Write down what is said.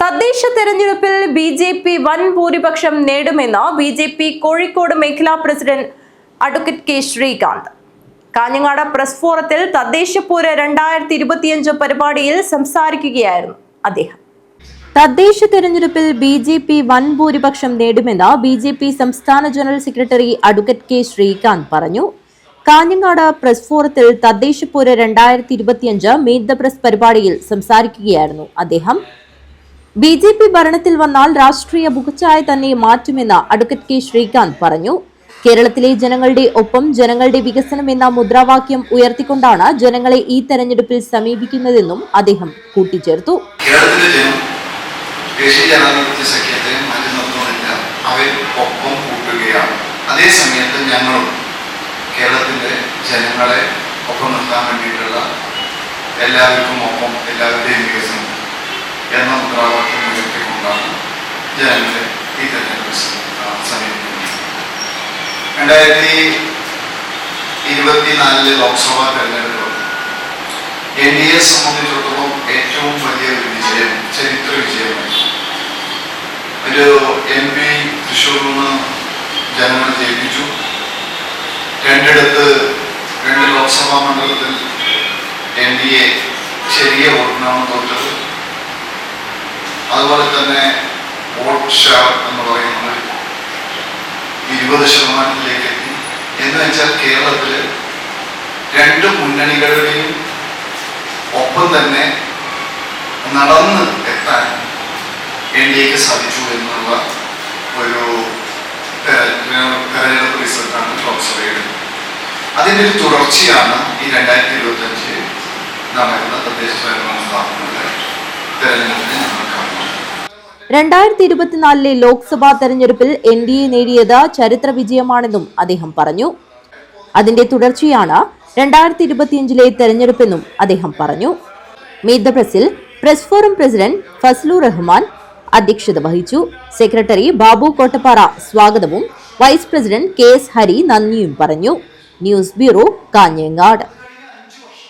തദ്ദേശ തെരഞ്ഞെടുപ്പിൽ B J P വൻ ഭൂരിപക്ഷം നേടുമെന്ന് ബി ജെ പി കോഴിക്കോട് മേഖലാ president advocate K Sreekanth. Kanhangad press ഫോറത്തിൽ തദ്ദേശപൂര രണ്ടായിരത്തി ഇരുപത്തിയഞ്ച് പരിപാടിയിൽ സംസാരിക്കുകയായിരുന്നു അദ്ദേഹം. തദ്ദേശ തെരഞ്ഞെടുപ്പിൽ ബി ജെ പി വൻ ഭൂരിപക്ഷം നേടുമെന്ന് ബി ജെ പി സംസ്ഥാന general secretary advocate K Sreekanth പറഞ്ഞു. കാഞ്ഞങ്ങാട് പ്രസ് ഫോറത്തിൽ തദ്ദേശപൂര രണ്ടായിരത്തി ഇരുപത്തിയഞ്ച് മീറ്റ് ദ പ്രസ് പരിപാടിയിൽ സംസാരിക്കുകയായിരുന്നു അദ്ദേഹം. ബി ജെ പി ഭരണത്തിൽ വന്നാൽ രാഷ്ട്രീയ മുഖച്ഛായ തന്നെ മാറ്റുമെന്ന് അഡ്വക്കറ്റ് കെ ശ്രീകാന്ത് പറഞ്ഞു. കേരളത്തിലെ ജനങ്ങളുടെ ഒപ്പം ജനങ്ങളുടെ വികസനം എന്ന മുദ്രാവാക്യം ഉയർത്തിക്കൊണ്ടാണ് ജനങ്ങളെ ഈ തെരഞ്ഞെടുപ്പിൽ സമീപിക്കുന്നതെന്നും അദ്ദേഹം കൂട്ടിച്ചേർത്തു. ഞങ്ങളും ജനങ്ങളെ ഒപ്പം എല്ലാവർക്കും ഒപ്പം എല്ലാവരുടെയും വികസനം മുദ്രാവാക്യം ലോക്സഭാ തെരഞ്ഞെടുപ്പ് എൻ ഡി എ സംബന്ധിച്ചിടത്തോളം ഏറ്റവും വലിയ വിജയം ചരിത്ര ഒരു എം പി തൃശ്ശൂരിൽ നിന്ന് ജനങ്ങൾ ജയിപ്പിച്ചു. രണ്ടിടത്ത് രണ്ട് ലോക്സഭാ മണ്ഡലത്തിൽ എൻ ഡി എ ചെറിയ വോട്ടിനാണ് തോറ്റത്. അതുപോലെ തന്നെ വോട്ട് ഷെയർ എന്ന് പറയുന്നത് ഇരുപത് ശതമാനത്തിലേക്ക് എത്തി. എന്ന് വെച്ചാൽ കേരളത്തിൽ രണ്ട് മുന്നണികളുടെയും ഒപ്പം തന്നെ നടന്ന് എത്താൻ എൻ ഡി എക്ക് സാധിച്ചു എന്നുള്ള ഒരു തെര- തെരഞ്ഞെടുപ്പ് റിസൾട്ടാണ് ലോക്സഭയുടെ. അതിന്റെ ഒരു തുടർച്ചയാണ് ഈ രണ്ടായിരത്തി ഇരുപത്തി അഞ്ച് നടക്കുന്ന തദ്ദേശ ഭരണ സ്ഥാപനങ്ങളുടെ രണ്ടായിരത്തി ഇരുപത്തിനാലിലെ ലോക്സഭാ തെരഞ്ഞെടുപ്പിൽ എൻ ഡി എ നേടിയത് ചരിത്ര വിജയമാണെന്നും അദ്ദേഹം പറഞ്ഞു. അതിന്റെ തുടർച്ചയാണ് രണ്ടായിരത്തി ഇരുപത്തിയഞ്ചിലെ തെരഞ്ഞെടുപ്പെന്നും അദ്ദേഹം പറഞ്ഞു. Meet the പ്രസിൽ press forum president Fazlu Rahman അധ്യക്ഷത വഹിച്ചു. സെക്രട്ടറി ബാബു കോട്ടപ്പാറ സ്വാഗതവും vice president K S Hari നന്ദിയും പറഞ്ഞു. News bureau Kanhangad.